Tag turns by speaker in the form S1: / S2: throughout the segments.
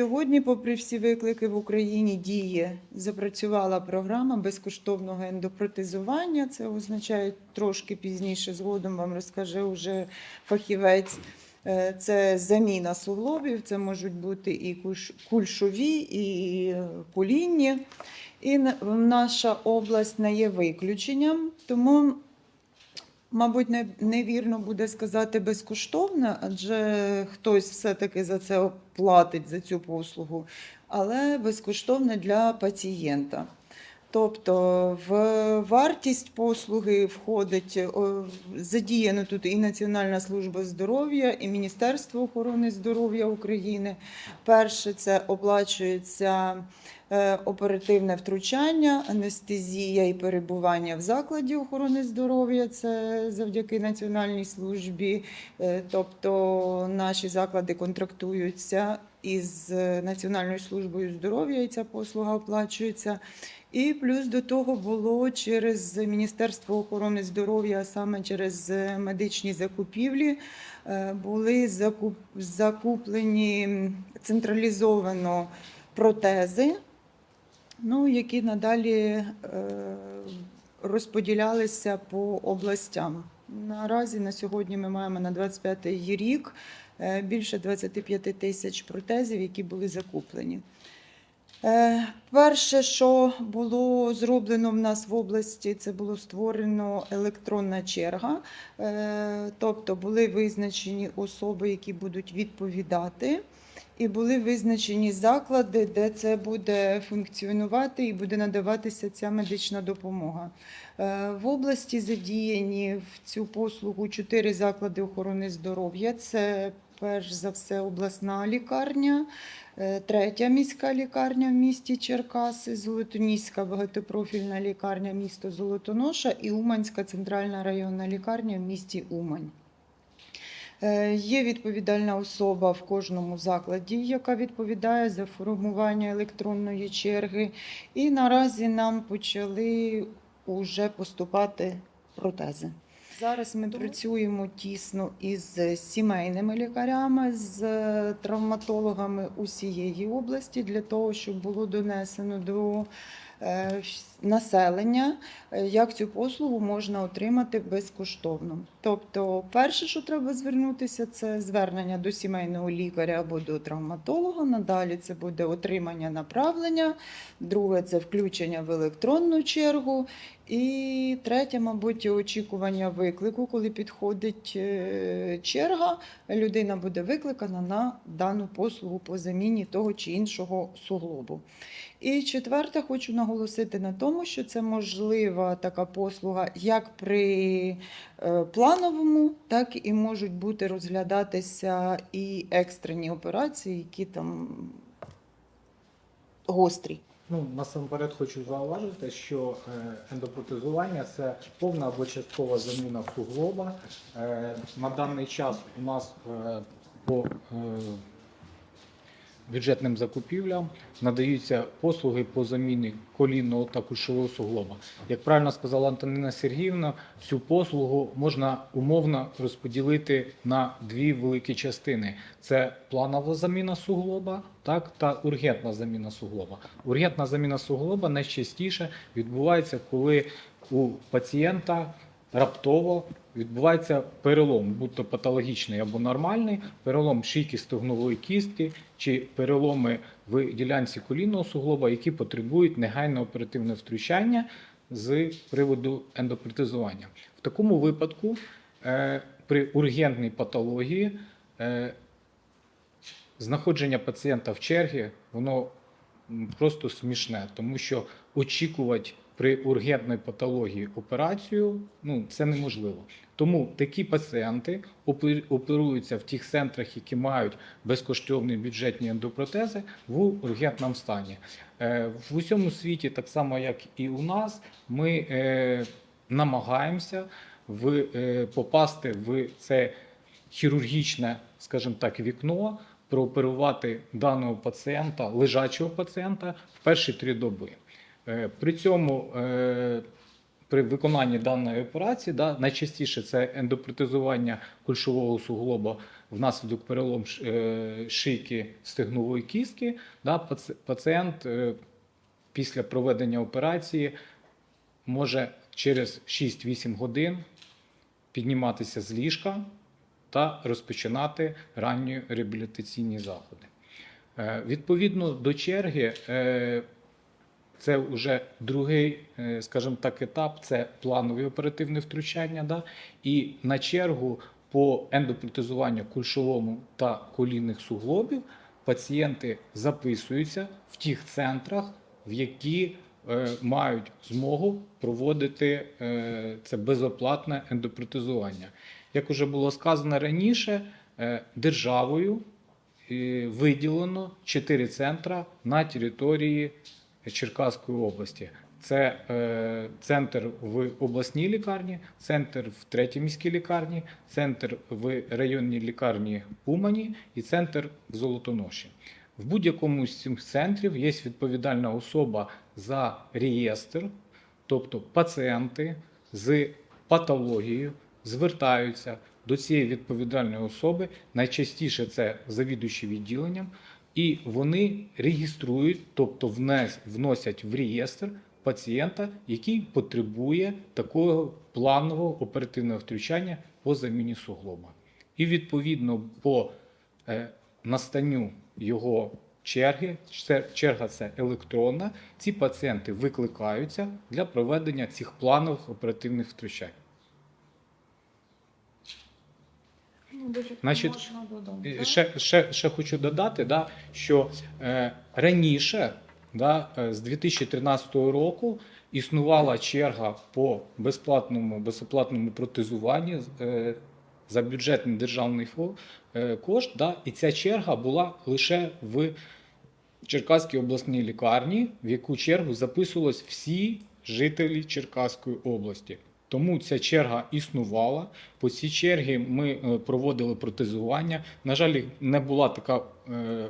S1: Сьогодні, попри всі виклики в Україні, діє запрацювала програма безкоштовного ендопротезування. Це означає трошки пізніше. Згодом вам розкаже уже фахівець. Е, Це заміна суглобів, це можуть бути і кульшові, і колінні. І наша область не є виключенням, тому Мабуть, не, невірно буде сказати безкоштовно, адже хтось все-таки за це платить за цю послугу, але безкоштовно для пацієнта. Тобто в вартість послуги входить задіяно тут і Національна служба здоров'я, і Міністерство охорони здоров'я України. Перше це оплачується е, оперативне втручання, анестезія і перебування в закладі охорони здоров'я. Це завдяки Національній службі. Е, Тобто наші заклади контрактуються із е, Національною службою здоров'я, і ця послуга оплачується. І плюс до того було через Міністерство охорони здоров'я, саме через е, медичні закупівлі, е, були закуп- закуплені централізовано протези, ну, які надалі е, розподілялися по областям. Наразі на сьогодні ми маємо на 25-й рік е, більше 25 тисяч протезів, які були закуплені. Е, Перше, що було зроблено в нас в області, це було створено електронна черга. Тобто були визначені особи, які будуть відповідати, і були визначені заклади, де це буде функціонувати і буде надаватися ця медична допомога. Е, В області задіяні в цю послугу чотири заклади охорони здоров'я. Це перш за все обласна лікарня. Е, Третя міська лікарня в місті Черкаси, Золотоніська багатопрофільна лікарня місто Золотоноша і Уманська центральна районна лікарня в місті Умань. Е, Є відповідальна особа в кожному закладі, яка відповідає за формування електронної черги. І наразі нам почали уже поступати протези. Зараз ми працюємо тісно із сімейними лікарями, з травматологами усієї області для того, щоб було донесено до населення, е, як цю послугу можна отримати безкоштовно. Тобто, перше, що треба звернутися, це звернення до сімейного лікаря або до травматолога. Надалі це буде отримання направлення. Друге це включення в електронну чергу. І третє, мабуть, очікування виклику, коли підходить е, черга, людина буде викликана на дану послугу по заміні того чи іншого суглобу. І четверте, хочу наголосити на тому, що це можлива така послуга як при е, плановому, так і можуть бути розглядатися і екстрені операції, які там гострі.
S2: Ну, насамперед хочу зауважити, що е, ендопротезування це повна або часткова заміна суглоба. Е, На даний час у нас по бюджетним закупівлям надаються послуги по заміні колінного та кульшового суглоба. Як правильно сказала Антоніна Сергіївна, цю послугу можна умовно розподілити на дві великі частини: це планова заміна суглоба, так та ургентна заміна суглоба. Ургентна заміна суглоба найчастіше відбувається, коли у пацієнта раптово відбувається перелом, будь-то патологічний або нормальний, перелом шийки стегнової кістки чи переломи в ділянці колінного суглоба, які потребують негайного оперативного втручання з приводу ендопротезування. В такому випадку е, при ургентній патології е, знаходження пацієнта в чергі, воно просто смішне, тому що очікувати при ургентній патології операцію ну, це неможливо. Тому такі пацієнти опер- оперуються в тих центрах, які мають безкоштовні бюджетні ендопротези в ургентному стані. Е, В усьому світі, так само як і у нас, ми е, намагаємося в, е, попасти в це хірургічне, скажімо так, вікно, прооперувати даного пацієнта, лежачого пацієнта в перші три доби. Е, При цьому е, при виконанні даної операції, да, найчастіше це ендопротезування кульшового суглоба внаслідок перелом е, шийки стегнової кістки. Да, пацієнт після проведення операції може через 6-8 годин підніматися з ліжка та розпочинати ранні реабілітаційні заходи. Відповідно до черги, це вже другий, е, скажімо так, етап це планові оперативне втручання. Да? І на чергу по ендопротезуванню кульшовому та колінних суглобів пацієнти записуються в тих центрах, в які е, мають змогу проводити е, це безоплатне ендопротезування. Як вже було сказано раніше, е, державою е, виділено 4 центра на території Черкаської області. Це е, центр в обласній лікарні, центр в третій міській лікарні, центр в районній лікарні Умані і центр в Золотоноші. В будь-якому з цих центрів є відповідальна особа за реєстр, тобто пацієнти з патологією звертаються до цієї відповідальної особи. Найчастіше це завідуючі відділенням, і вони реєструють, тобто внес, вносять в реєстр пацієнта, який потребує такого планового оперативного втручання по заміні суглоба. І відповідно по е, настанню його черги, черга це електронна, ці пацієнти викликаються для проведення цих планових оперативних втручань.
S1: Ну, дуже
S2: Значить, І
S1: так?
S2: Ще, ще, ще хочу додати, да, що е, раніше, да, е, з 2013 року, існувала черга по безплатному, безоплатному протезуванню е, за бюджетний державний е, кошт. Да, і ця черга була лише в Черкаській обласній лікарні, в яку чергу записувались всі жителі Черкаської області. Тому ця черга існувала. По цій чергі ми е, проводили протезування. На жаль, не була така е,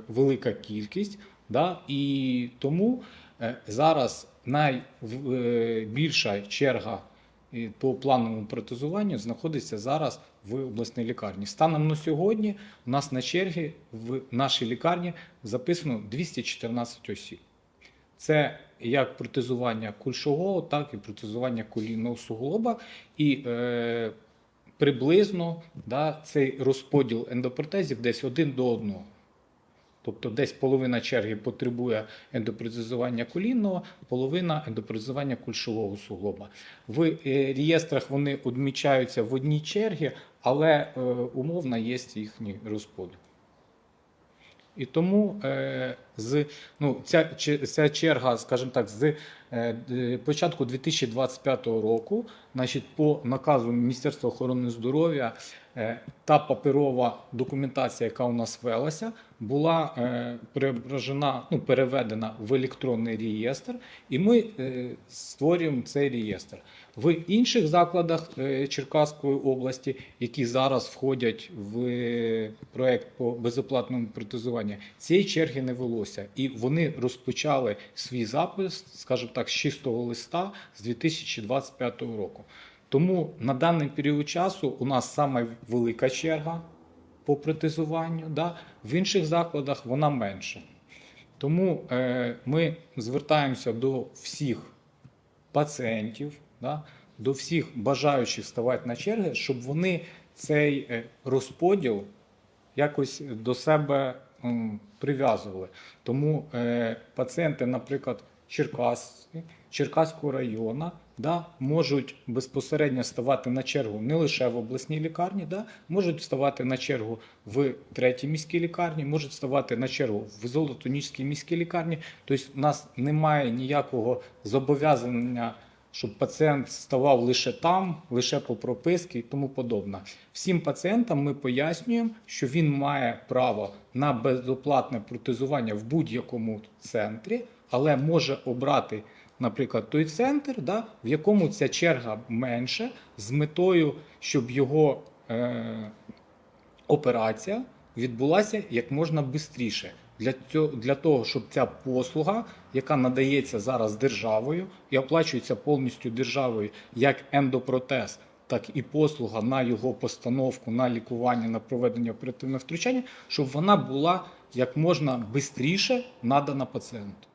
S2: велика кількість. Да? І тому е, зараз найбільша черга по плановому протезуванню знаходиться зараз в обласній лікарні. Станом на сьогодні у нас на чергі в нашій лікарні записано 214 осіб. Це як протезування кульшового, так і протезування колінного суглоба. І е, приблизно да, цей розподіл ендопротезів десь один до одного. Тобто десь половина черги потребує ендопротезування колінного, половина ендопротезування кульшового суглоба. В е, реєстрах вони відмічаються в одній чергі, але е, умовно є їхній розподіл. І тому е, з, ну, ця, ця черга, скажімо так, з е, початку 2025 року, значить, по наказу Міністерства охорони здоров'я е, та паперова документація, яка у нас велася, була е, преображена, ну, переведена в електронний реєстр, і ми е, створюємо цей реєстр. В інших закладах е, Черкаської області, які зараз входять в е, проект по безоплатному протезуванню, цієї черги не велося. І вони розпочали свій запис, скажімо так, з чистого листа з 2025 року. Тому на даний період часу у нас саме велика черга по протезуванню. Да? В інших закладах вона менша. Тому е, ми звертаємося до всіх пацієнтів, да, до всіх бажаючих ставати на черги, щоб вони цей е, розподіл якось до себе прив'язували. Тому е, пацієнти, наприклад, Черкас, Черкаського району, да, можуть безпосередньо ставати на чергу не лише в обласній лікарні, да, можуть ставати на чергу в третій міській лікарні, можуть ставати на чергу в Золотоніжській міській лікарні. Тобто, у нас немає ніякого зобов'язання. Щоб пацієнт ставав лише там, лише по прописці і тому подобне. Всім пацієнтам ми пояснюємо, що він має право на безоплатне протезування в будь-якому центрі, але може обрати, наприклад, той центр, да, в якому ця черга менше, з метою, щоб його е, операція відбулася як можна швидше. Для цього для того, щоб ця послуга, яка надається зараз державою і оплачується повністю державою, як ендопротез, так і послуга на його постановку, на лікування, на проведення оперативного втручання, щоб вона була як можна швидше надана пацієнту.